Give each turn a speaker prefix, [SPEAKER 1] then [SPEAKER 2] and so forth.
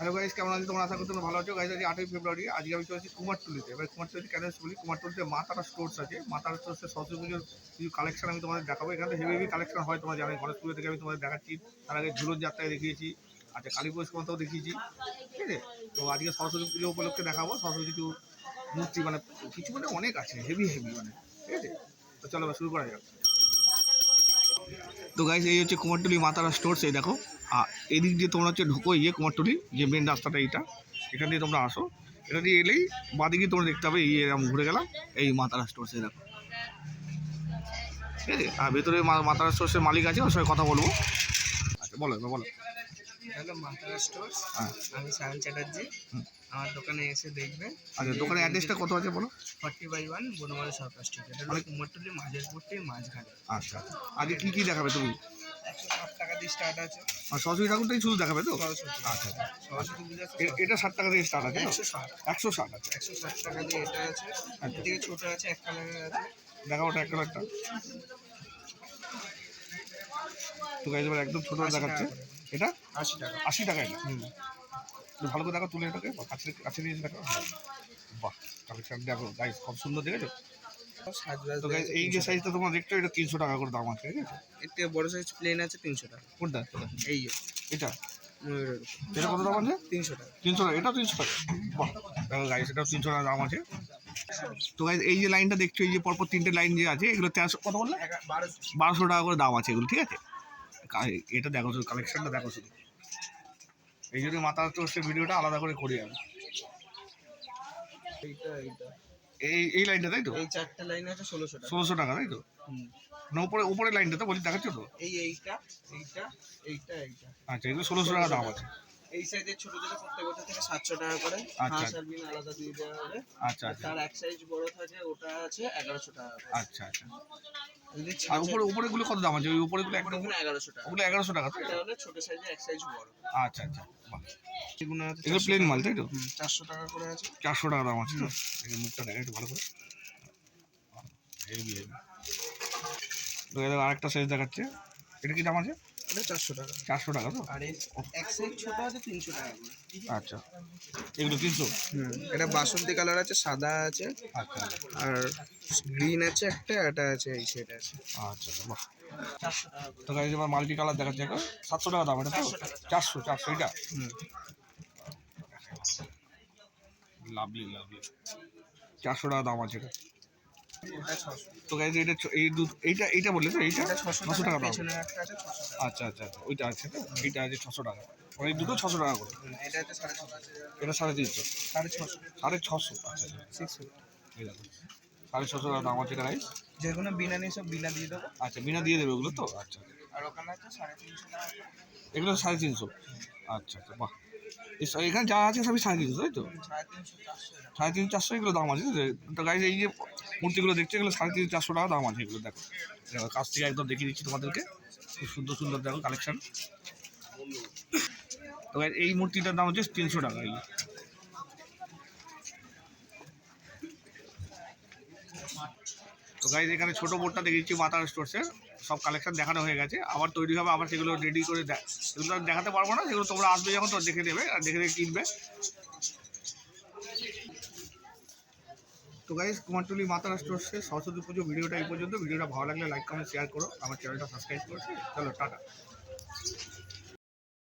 [SPEAKER 1] Hello guys কেমন আছো? তোমরা আশা করি তোমরা ভালো আছো। গাইস আজকে আটই ফেব্রুয়ারি। আজকে আমি চলেছি কুমারটুলিতে। এবার কুমারটুলিতে কেন বলি? কুমারটুলিতে মা তারা স্টোর্স আছে। মা তারা স্টোর্সের সরস্বতী পুজোর কিছু কালেকশন আমি তোমাদের দেখাবো। এখানে হেভি হেভি কালেকশন হয় তোমরা জানো গণেশ পুজো থেকে আমি তোমাদের দেখাচ্ছি। তার আগে ঝুলন যাত্রায় দেখিয়েছি। আচ্ছা কালী পুজো পর্যন্তও দেখিয়েছি। ঠিক আছে? তো আজকে সরস্বতী পুজো উপলক্ষে দেখাবো। সরস্বতী কিছু মূর্তি মানে কিছু মানে অনেক আছে। হেভি হেভি মানে। ঠিক আছে? তো চলো শুরু করা যাক। তো গাইস এই হচ্ছে কুমারটুলি মাতারা স্টোর্স এই দেখো। আর এদিক দিয়ে তোমরা হচ্ছে ঢুকো ইয়ে কুমারটুলি যে মেন রাস্তাটা এইটা। এখান দিয়ে তোমরা আসো। এটা দিয়ে এলেই বাদিকে তোমরা দেখতে হবে এই এরকম ঘুরে গেলাম এই মাতারা স্টোর্স এই দেখো। ঠিক আছে? আর ভেতরে মাতারা স্টোর্সের মালিক আছে ওর সঙ্গে কথা বলব। আচ্ছা বলো বলো।
[SPEAKER 2] হ্যালো মাতারা স্টোর্স
[SPEAKER 1] হ্যাঁ।
[SPEAKER 2] আমি সায়ন চ্যাটার্জি। আমার দোকানে এসে দেখবে
[SPEAKER 1] আচ্ছা দোকানের অ্যাড্রেসটা কত আছে বলো?
[SPEAKER 2] Forty by one Banamali Sarkar street এটা হলো কুমারটুলি মাঝেরপুরটি মাঝখানে
[SPEAKER 1] আচ্ছা আচ্ছা। আজকে কী কী দেখাবে তুমি?
[SPEAKER 2] একশো ষাট টাকা দিয়ে স্টার্ট আছে।
[SPEAKER 1] আর সরস্বতী ঠাকুরটাই শুধু দেখাবে তো? আচ্ছা আচ্ছা।
[SPEAKER 2] সরস্বতী পূজা
[SPEAKER 1] এটা ষাট টাকা দিয়ে স্টার্ট আছে?
[SPEAKER 2] একশো ষাট।
[SPEAKER 1] একশো ষাট আছে।
[SPEAKER 2] একশো ষাট টাকা দিয়ে এটা আছে। এর থেকে ছোটো আছে এক কালারের আছে।
[SPEAKER 1] দেখা ওটা এক কালারটা তো গাইজ এবার একদম ছোটো দেখাচ্ছে। এটা?
[SPEAKER 2] আশি টাকা।
[SPEAKER 1] আশি টাকা এটা
[SPEAKER 2] হুম।
[SPEAKER 1] ভালো করে দেখো তুলে এটাকে কাছে কাছে নিয়ে দেখো। বাহ কালেকশন দেখো গাইজ খুব সুন্দর দেখেছ? এই যে সাইজটা তোমরা দেখছ এটা তিনশো টাকা করে দাম আছে ঠিক আছে
[SPEAKER 2] এর থেকে বড় সাইজ প্লেন আছে তিনশো টাকা।
[SPEAKER 1] কোনটা?
[SPEAKER 2] এই যে।
[SPEAKER 1] এটা? এটা কত দাম আছে?
[SPEAKER 2] তিনশো টাকা।
[SPEAKER 1] তিনশো টাকা এটাও তিনশো টাকা। বাহ দেখো গাইজ এটাও তিনশো টাকা দাম আছে। তো গাইজ এই যে লাইনটা দেখছ এই যে পরপর তিনটে লাইন যে আছে এগুলো তেরোশো কত বললে?
[SPEAKER 2] বারোশো।
[SPEAKER 1] টাকা করে দাম আছে এগুলো ঠিক আছে? এটা দেখো শুধু কালেকশনটা দেখো শুধু। এই জন্য মাথা চোষের ভিডিওটা আলাদা করে করি আমি। এই এই লাইনটা তাই তো?
[SPEAKER 2] এই চারটে লাইন আছে ষোলোশো টাকা।
[SPEAKER 1] ষোলোশো টাকা তাই তো? না উপরে উপরে লাইনটা তো বলি দেখাচ্ছ তো?
[SPEAKER 2] এই এইটা এইটা এইটা এইটা।
[SPEAKER 1] আচ্ছা এগুলো ষোলোশো টাকা দাম আছে।
[SPEAKER 2] এই সাইজের ছোট ছোট প্রত্যেক থেকে সাতশো টাকা করে।
[SPEAKER 1] আচ্ছা।
[SPEAKER 2] হাঁস আর বিন আলাদা দিয়ে দেওয়া হবে।
[SPEAKER 1] আচ্ছা আচ্ছা।
[SPEAKER 2] তার এক সাইজ বড় থাকে ওটা আছে এগারোশো টাকা
[SPEAKER 1] আচ্ছা আচ্ছা। আর উপরে উপরেগুলো কত দাম আছে? ওই উপরেগুলো একদম
[SPEAKER 2] ওখানে এগারোশো টাকা।
[SPEAKER 1] ওগুলো এগারোশো টাকা
[SPEAKER 2] এটা হলে ছোট সাইজের এক সাইজ বড়।
[SPEAKER 1] আচ্ছা আচ্ছা।
[SPEAKER 2] এগুলো
[SPEAKER 1] এগুলো প্লেন মাল তাই তো?
[SPEAKER 2] চারশো টাকা করে আছে।
[SPEAKER 1] চারশো টাকা দাম আছে মুখটা দেখে একটু ভালো করে। হেভি হেভি আরেকটা সাইজ দেখাচ্ছে। এটা কি দাম আছে?
[SPEAKER 2] চারশো টাকা।
[SPEAKER 1] চারশো টাকা তো?
[SPEAKER 2] আর এক সাইজ ছোট আছে তিনশো টাকা
[SPEAKER 1] আচ্ছা। এগুলো তিনশো?
[SPEAKER 2] হুম এটা বাসন্তী কালার আছে সাদা আছে
[SPEAKER 1] আচ্ছা।
[SPEAKER 2] আর গ্রিন আছে একটা এটা আছে এই সেট আছে।
[SPEAKER 1] আচ্ছা বাহ। তো এবার মাল্টি কালার দেখাচ্ছে এখন। সাতশো টাকা দাম এটা তো? চারশো চারশো এটা
[SPEAKER 2] হুম।
[SPEAKER 1] Lovely lovely. চারশো টাকা দাম আছে এটা। তো গাড়ি এটা এই দু এইটা এইটা বললে তো এইটা?
[SPEAKER 2] ছশো
[SPEAKER 1] টাকা দাম। আচ্ছা আচ্ছা আচ্ছা ওইটা আছে তো? এইটা আছে ছশো টাকা। মানে দুটো ছশো টাকা করে।
[SPEAKER 2] এটা সাড়ে
[SPEAKER 1] তিনশো।
[SPEAKER 2] সাড়ে ছশো।
[SPEAKER 1] সাড়ে ছশো আচ্ছা আচ্ছা। সাড়ে ছশো টাকা দাম আছে এটা গাইস
[SPEAKER 2] যে কোনো বিনা নিয়ে সব বিনা দিয়ে দেবো।
[SPEAKER 1] আচ্ছা বিনা দিয়ে দেবে ওগুলো তো? আচ্ছা
[SPEAKER 2] আর ওখানে আছে সাড়ে তিনশো
[SPEAKER 1] এগুলো সাড়ে তিনশো। আচ্ছা আচ্ছা বাহ। এখানে যা আছে সবই সাড়ে তিনশো, তাই তো?
[SPEAKER 2] সাড়ে তিনশো চারশো
[SPEAKER 1] এগুলো দাম আছে তো গাইজ এই যে মূর্তিগুলো দেখছ, এগুলো সাড়ে তিন চারশো টাকা দাম আছে এগুলো, দেখো। কাছ থেকে একদম দেখিয়ে দিচ্ছি তোমাদেরকে। খুব সুন্দর সুন্দর, দেখো কালেকশন তো এই মূর্তিটার দাম হচ্ছে তিনশো টাকা, এই তো গাইজ এখানে ছোটো বোর্ডটা দেখিয়েছি মাতার স্টোর্সের সব কালেকশন দেখানো হয়ে গেছে। আবার তৈরি হবে, আবার সেগুলো রেডি করে দেয় সেগুলো দেখাতে পারব না, সেগুলো তোমরা আসবে যখন, তো দেখে দেবে আর দেখে দেখে কিনবে। তো গাইজ কুমারটুলি মাতারা স্টোর্সে সরস্বতী পুজো ভিডিওটা এই পর্যন্ত। ভিডিওটা ভালো লাগলে লাইক কমেন্ট শেয়ার করো। আমার চ্যানেলটা সাবস্ক্রাইব করছি চলো, টাটা।